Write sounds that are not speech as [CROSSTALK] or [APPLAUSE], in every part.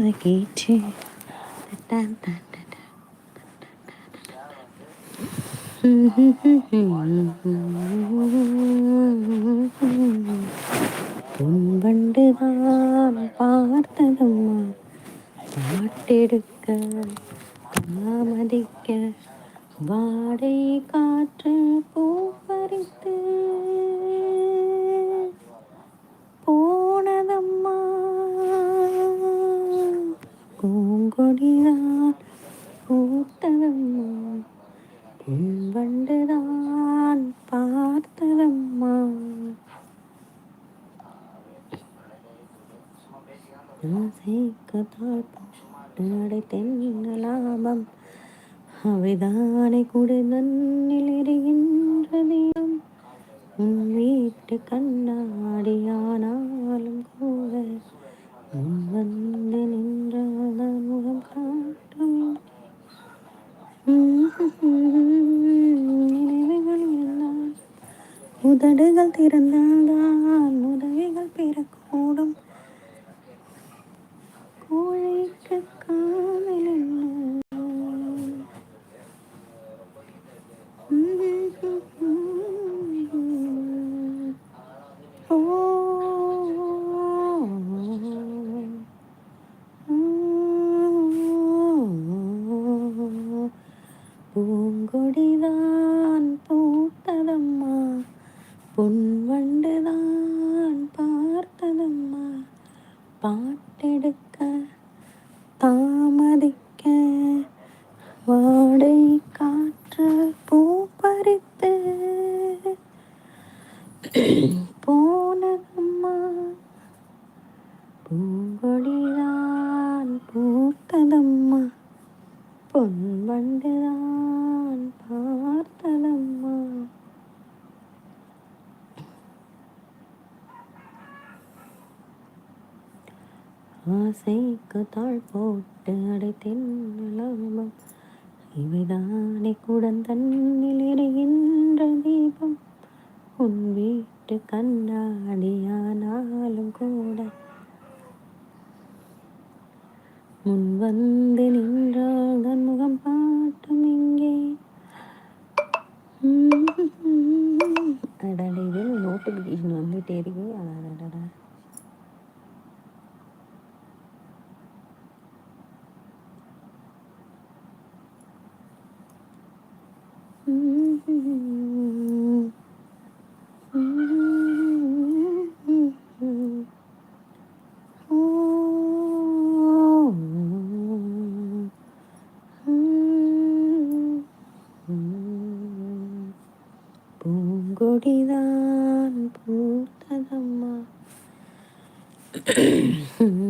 அதை கேட்டு பொன்பண்டுதான் பார்த்ததம்மா பாட்டெடுக்க தாமதிக்க வாடை காற்று பூ போனதம்மா பூங்கொடிதான் பூத்ததம்மா வண்டுதான் பார்த்ததம்மா. ஆசைக்கத்தால் நடை தென்னலாபம் அவைதானே கூட நன்னில் எரிகின்ற உன் வீட்டு கண்ணாடியானாலும் கூட உன் வந்து நின்றாதான் ഉതടുകൾ തിരന്നാലാൽ മുതലുകൾ പിറക്കൂടും കോഴയ്ക്ക് പൂങ്കൊടി பொன் வண்டுதான் பார்த்ததம்மா ஆசைக்கு தாழ் போட்டு அடைத்தேன் லாபம் இவைதானே குடந்தண்ணில் எரிகின்ற தீபம். உன் வீட்டு கண்ணாடியானாலும் கூட. முன் வந்து நின்றால் பூங்கொடிதான் பூத்ததம்மா பாட்டெடுக்க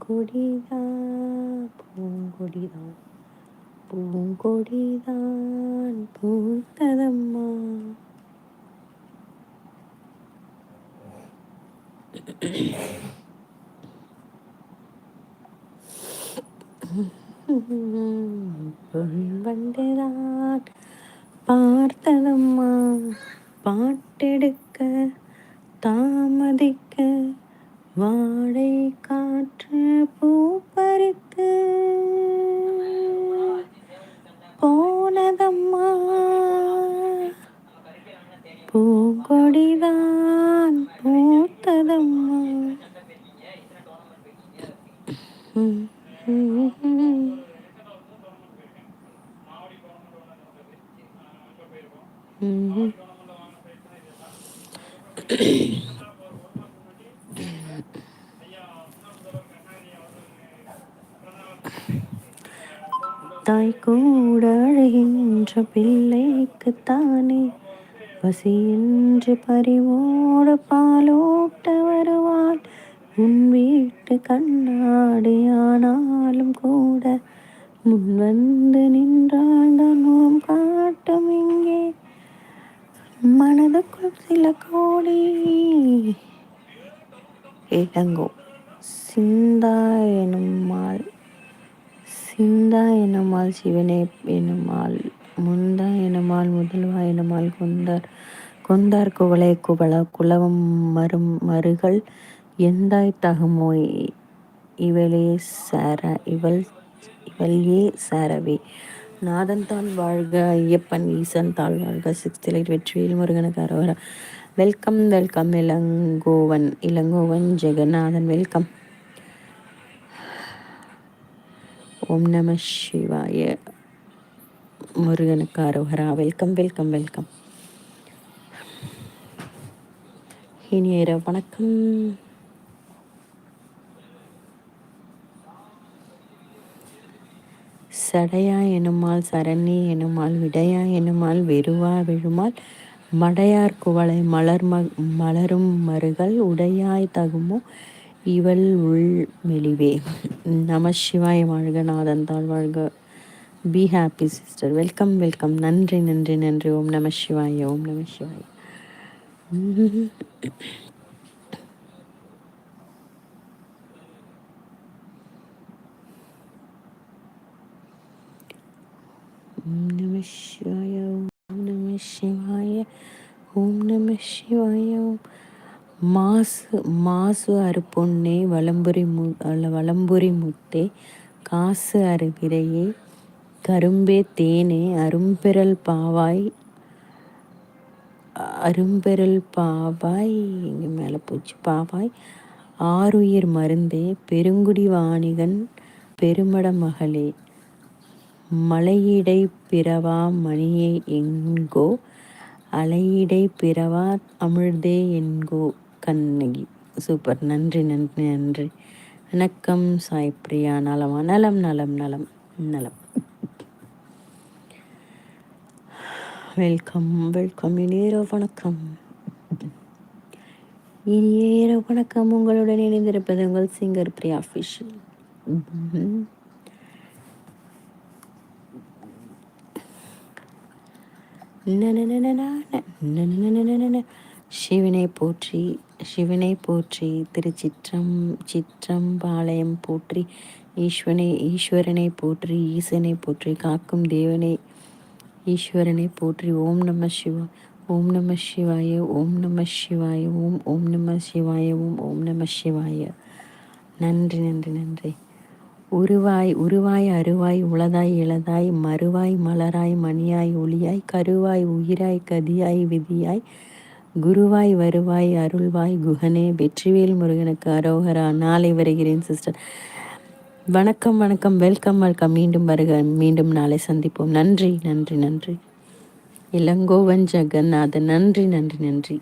பூங்கொடிதான் பூங்கொடிதான் பூங்கொடிதான் பூத்ததம்மா பொன்வண்டுதான் பார்த்ததம்மா காட்டெடுக்க தாமதிக்க வாடை காற்று பூ பறித்து போனதம்மா பூங்கொடிதான் பூத்ததம்மா Mm-hmm. ம். ம். [CLEARS THROAT] தாய் கூட அழகின்ற பிள்ளைக்கு தானே பசி என்று பறிவோடு பாலோட்ட வருவாள். உன் வீட்டு கண்ணாடி ஆனாலும் கூட முன் வந்து நின்றால் தான் முகம் காட்டும் இங்கே. மனதுக்குள் சில கோடி. இளங்கோ. சிந்தா எனுமாள் சிந்தா எனுமாள் சிவனே எனுமாள் முந்தா எனுமாள் முதல்வா எனுமாள் கொந்தார் கொந்தார் குவளை குவள குலவம் மரும் மருகள் எந்தாய் தகுமோ இவளே சார இவள் இவள் ஏ சாரவே. நாதன் தான் வாழ்க ஐயப்பன் ஈசன் தாழ் வாழ்க சிக்ஸ்த் லைட் வெற்றியில் முருகனுக்கு Arora welcome welcome Elangovan Elangovan Jagannathan welcome. ஓம் நம சிவாய முருகனுக்கு அரோகரா. Welcome welcome welcome. இனிய வணக்கம். சடையா எனுமால் சரணி எனுமால் விடையா எனுமால் வெறுவா விழுமால் மடையார் குவளை மலர் மலரும் மருகள் உடையாய் தகுமோ இவள் உள் மெலிவே. நம சிவாய வாழ்க நாதந்தாள் வாழ்க. Be happy sister welcome welcome நன்றி நன்றி நன்றி. ஓம் நம சிவாய ஓம் நம சிவாய. ஓம் நம சிவாய ஓம் நம சிவாய ஓம் நம சிவாய. ஓம் மாசு மாசு பொன்னே வலம்புரி மு வளம்புரி முத்தே காசு அருவிரையே கரும்பே தேனே அரும்பெறல் பாவாய் அரும்பெறல் பாவாய் இங்கே மேலே போச்சு பாவாய். ஆறுயிர் மருந்தே பெருங்குடி வாணிகன் பெருமட மகளே. மலையிடை பிறவா மணியை என்கோ? அலையிடை பிறவா அமிழ்தே என்கோ? கண்ணகி. சூப்பர். நன்றி நன்றி நன்றி. வணக்கம் சாய் பிரியா நலமா நலம் நலம் நலம் நலம். Welcome welcome. இனியரோ வணக்கம். இனியரோ வணக்கம். உங்களுடன் இணைந்திருப்பது உங்கள் சிங்கர் பிரியா அஃபிஷியல் சிவனை போற்றி சிவனை போற்றி திருச்சிற்றம் சிற்றம்பாளையம் போற்றி ஈஸ்வனை ஈஸ்வரனை போற்றி ஈசனை போற்றி காக்கும் தேவனை ஈஸ்வரனை போற்றி ஓம் நம சிவா ஓம் நம சிவாய ஓம் நம சிவாய ஓம் ஓம் நம சிவாய ஓம் ஓம் நம சிவாய நன்றி நன்றி நன்றி உருவாய் உருவாய் அருவாய் உளதாய் இளதாய் மறுவாய் மலராய் மணியாய் ஒளியாய் கருவாய் உயிராய் கதியாய் விதியாய் குருவாய் வருவாய் அருள்வாய் குகனே வெற்றிவேல் முருகனுக்கு அரோகரா நாளை வருகிறேன் சிஸ்டர் வணக்கம் வணக்கம் வெல்கம் வெல்கம் மீண்டும் வருக மீண்டும் நாளை சந்திப்போம். நன்றி நன்றி நன்றி. இளங்கோவன் ஜெகநாதன் நன்றி நன்றி நன்றி.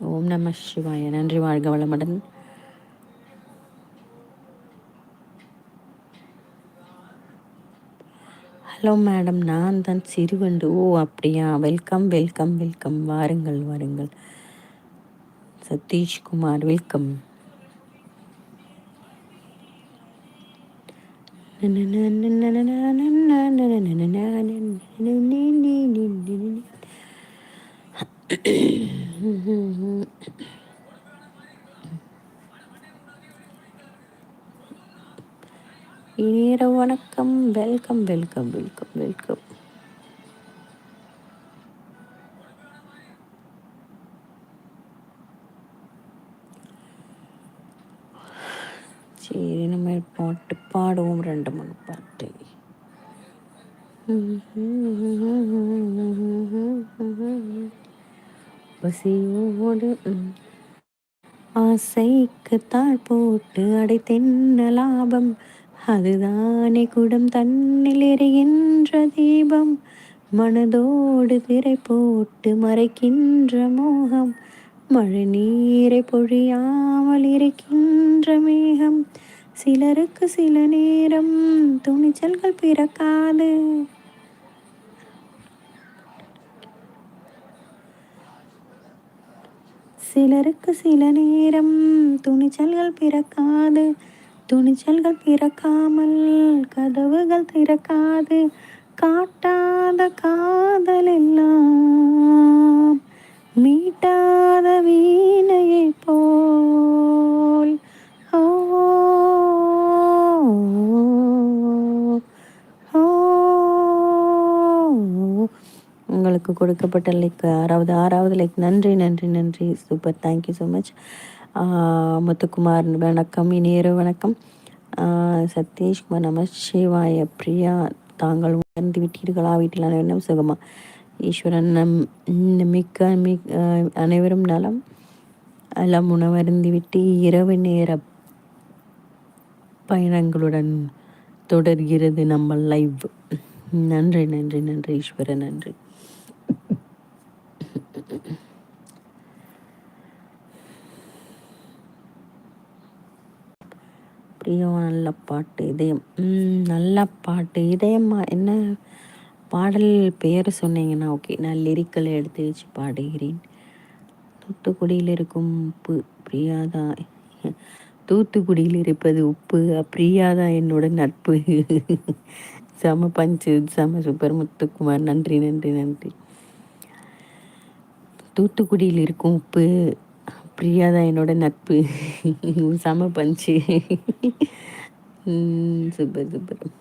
ஓம் நம சிவாய. நன்றி வாழ்க வளமுடன். ஹலோ மேடம் நான் தான் சிறுவண்டு. ஓ அப்படியா? வெல்கம் வெல்கம் வெல்கம் வாருங்கள் வாருங்கள். சதீஷ்குமார் வெல்கம் இனிய வணக்கம். வெல்கம் வெல்கம் வெல்கம் வெல்கம் சரி நம்ம பாட்டு பாடுவோம். ரெண்டு மூணு பாட்டு. பசியோடு ஆசைக்கு தாழ் போட்டு அடைத்தென்ன லாபம்? அதுதானே குடம் தன்னில் எரிகின்ற தீபம். மனதோடு திரை போட்டு மறைக்கின்ற மோகம். மழை நீரை பொழியாமல் இருக்கின்ற மேகம். சிலருக்கு சில நேரம் துணிச்சல்கள் பிறக்காது. சிலருக்கு சில நேரம் துணிச்சல்கள் பிறக்காது. துணிச்சல்கள் பிறக்காமல் கதவுகள் திறக்காது காட்டாத காதல் எல்லாம் மீட்டாத வீணையை போல். உங்களுக்கு கொடுக்கப்பட்ட லைக் ஆறாவது ஆறாவது லைக் நன்றி நன்றி நன்றி. Super thank you so much Muthukumar வணக்கம். இனியரு வணக்கம். சதீஷ்குமார் நம சிவாய பிரியா. தாங்கள் உணர்ந்து விட்டீர்களா? வீட்டில் அனைவரும் சுகமா? ஈஸ்வரன் நம் மிக்க மிக் அனைவரும் நலம். எல்லாம் உணவருந்து விட்டு இரவு நேர பயணங்களுடன் தொடர்கிறது நம்ம லைவ். நன்றி நன்றி நன்றி ஈஸ்வரன் நன்றி. பிரியம் நல்ல பாட்டு இதயம் நல்ல பாட்டு இதயம்மா என்ன பாடல் பெயர் சொன்னீங்கன்னா ஓகே நான் லிரிக்கல் எடுத்து வச்சு பாடுகிறேன். தூத்துக்குடியில் இருக்கும் உப்பு பிரியாதா தூத்துக்குடியில் இருப்பது உப்பு பிரியாதா என்னோட நட்பு. செம பஞ்சு செம சூப்பர் முத்துக்குமார் நன்றி நன்றி நன்றி. தூத்துக்குடியில் இருக்கும் உப்பு பிரியா தான் என்னோட நட்பு? செம பஞ்சு சூப்பர் சூப்பர்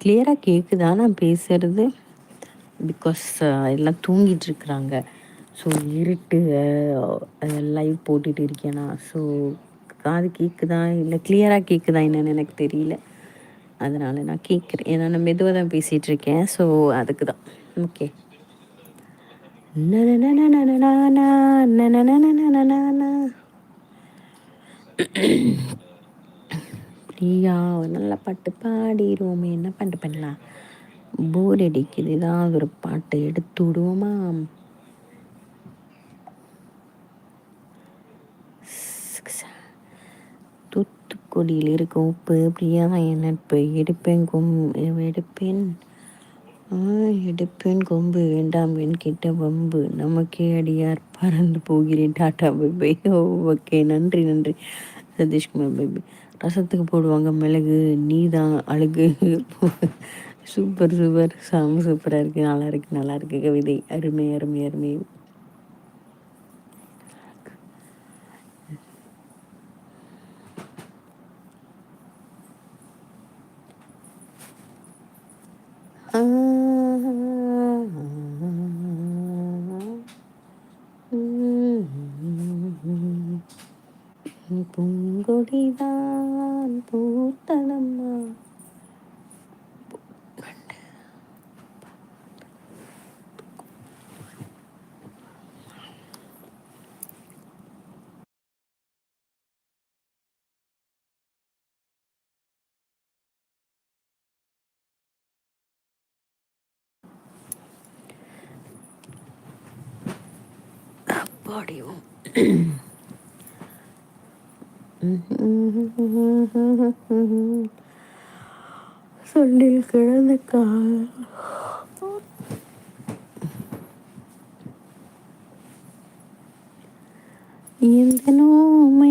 கிளியராக கேட்குதா நான் பேசுறது? பிகாஸ் எல்லாம் தூங்கிட்டு இருக்கிறாங்க. ஸோ இருட்டு லைவ் போட்டுட்டு இருக்கேனா? ஸோ காது கேட்குதா இல்லை கிளியராக கேட்குதா என்னென்னு எனக்கு தெரியல. அதனால் நான் கேட்குறேன். ஏன்னா நான் மெதுவாக தான் பேசிகிட்டு இருக்கேன் ஸோ அதுக்கு தான் ஓகே பிரியா நல்ல பாட்டு பாடிடுவோமே. என்ன பாட்டு பண்ணலாம்? போர் அடிக்குது. ஏதாவது ஒரு பாட்டு எடுத்து விடுவோமா கொடியில் இருக்கும் உப்பு பிரியாதான் என் நட்பு எடுப்பேன் கொம் எடுப்பேன். எடுப்பேன் கொம்பு. வேண்டாம் என்கிட்ட வம்பு. நமக்கே அடியார் பறந்து போகிறேன். Tata bye bye oh okay. நன்றி நன்றி. சதீஷ்குமார் பைபை ரசத்துக்கு போடுவாங்க மிளகு நீ தான் அழகு. Super super. சாமி சூப்பராக இருக்குது நல்லா இருக்குது நல்லா இருக்குது கவிதை. அருமை அருமை அருமை. அப்பாடியும் சொல்லில் கிடந்த கால். இந்த நோமை